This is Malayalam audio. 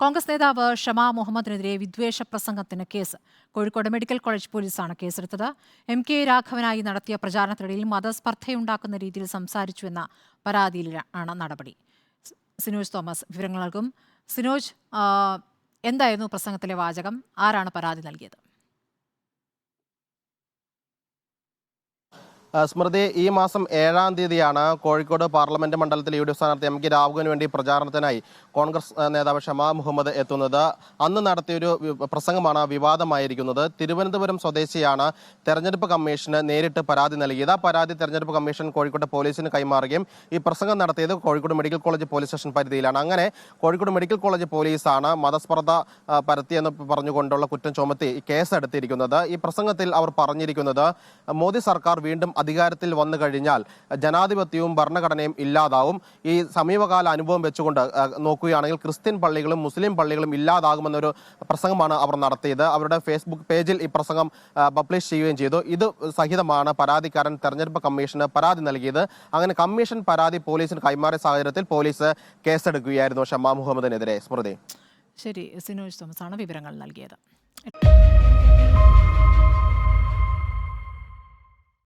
കോൺഗ്രസ് നേതാവ് ഷമാ മുഹമ്മദിനെതിരെ വിദ്വേഷ പ്രസംഗത്തിന് കേസ്. കോഴിക്കോട് മെഡിക്കൽ കോളേജ് പോലീസാണ് കേസെടുത്തത്. എം കെ രാഘവനായി നടത്തിയ പ്രചാരണത്തിനിടയിൽ മതസ്പർദ്ധയുണ്ടാക്കുന്ന രീതിയിൽ സംസാരിച്ചുവെന്ന പരാതിയിലാണ് നടപടി. സിനോജ് തോമസ് വിവരങ്ങൾ നൽകും. സിനോജ് എന്തായിരുന്നു പ്രസംഗത്തിലെ വാചകം? ആരാണ് പരാതി നൽകിയത്? സ്മൃതി ഈ മാസം ഏഴാം തീയതിയാണ് കോഴിക്കോട് പാർലമെന്റ് മണ്ഡലത്തിൽ യു ഡി എഫ് സ്ഥാനാർത്ഥി എം കെ രാഘവന് വേണ്ടി പ്രചാരണത്തിനായി കോൺഗ്രസ് നേതാവ് ഷമാ മുഹമ്മദ് എത്തുന്നത്. അന്ന് നടത്തിയൊരു പ്രസംഗമാണ് വിവാദമായിരിക്കുന്നത്. തിരുവനന്തപുരം സ്വദേശിയാണ് തെരഞ്ഞെടുപ്പ് കമ്മീഷന് നേരിട്ട് പരാതി നൽകിയത്. ആ പരാതി തെരഞ്ഞെടുപ്പ് കമ്മീഷൻ കോഴിക്കോട് പോലീസിന് കൈമാറുകയും ഈ പ്രസംഗം നടത്തിയത് Kozhikode medical college police station പരിധിയിലാണ്. അങ്ങനെ കോഴിക്കോട് മെഡിക്കൽ കോളേജ് പോലീസാണ് മതസ്പർദ്ധ പരത്തിയെന്ന് പറഞ്ഞുകൊണ്ടുള്ള കുറ്റം ചുമത്തി ഈ കേസ് എടുത്തിരിക്കുന്നത് ഈ പ്രസംഗത്തിൽ അവർ പറഞ്ഞിരിക്കുന്നത് മോദി സർക്കാർ വീണ്ടും അധികാരത്തിൽ വന്നു കഴിഞ്ഞാൽ ജനാധിപത്യവും ഭരണഘടനയും ഇല്ലാതാവും. ഈ സമീപകാല അനുഭവം വെച്ചുകൊണ്ട് നോക്കുകയാണെങ്കിൽ ക്രിസ്ത്യൻ പള്ളികളും മുസ്ലിം പള്ളികളും ഇല്ലാതാകുമെന്നൊരു പ്രസംഗമാണ് അവർ നടത്തിയത്. അവരുടെ ഫേസ്ബുക്ക് പേജിൽ ഈ പ്രസംഗം പബ്ലിഷ് ചെയ്യുകയും ചെയ്തു. ഇത് സഹിതമാണ് പരാതിക്കാരൻ തെരഞ്ഞെടുപ്പ് കമ്മീഷന് പരാതി നൽകിയത്. അങ്ങനെ കമ്മീഷൻ പരാതി പോലീസിന് കൈമാറിയ സാഹചര്യത്തിൽ പോലീസ് കേസെടുക്കുകയായിരുന്നു ഷമാ മുഹമ്മദിനെതിരെ. സ്മൃതി. ശരി സിനോജ് തോമസ് ആണ് വിവരങ്ങൾ നൽകിയത്.